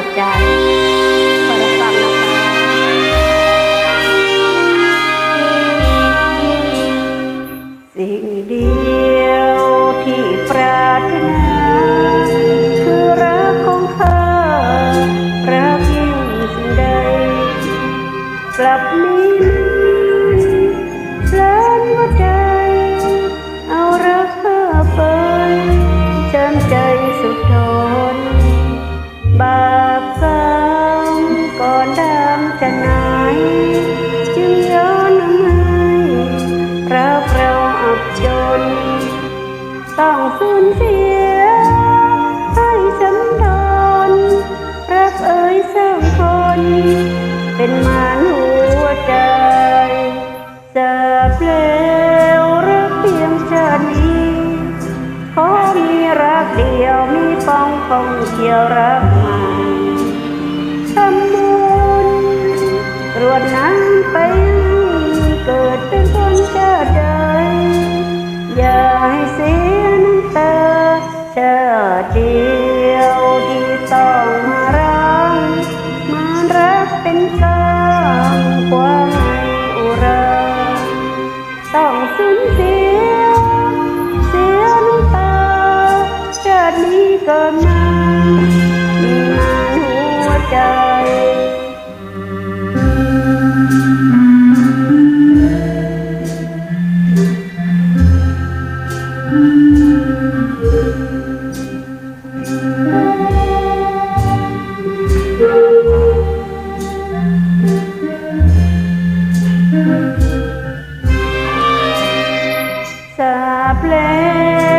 อจสิ่งเดียวที่ปรารถนา คือรักของเธอรักยิ่งสิ่งใดกลับมี ไหนายจึงย้อนมาให้รักเราอับจน ต้องสูญเสียให้ฉันโดนรักเอ่ยสร้างคน เป็นมานหัวใจจะเปลวรักเพียงชาตินี้ขอมีรักเดียวมีปองคงเกี่ยวรักใหม่ทำบุญกร วดน้ำไป เกิดเป็นคนชาติใดอย่าให้เสียน้ำตาชาติเดียวที่ต้องมารังมารักเป็นกลางความอุราต้องสูญเสียเสียน้ำตาชาตินี้เกิดมามีมาหัวใจ บแล้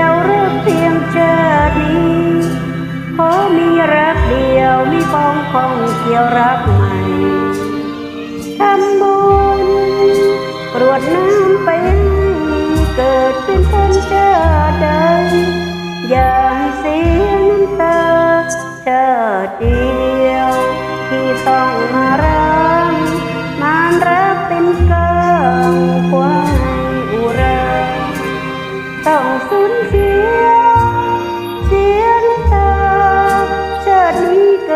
วรักเพียงชาตินี้ขอมีรักเดียวมีปองของเกี่ยวรักใหม่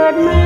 เกิดมา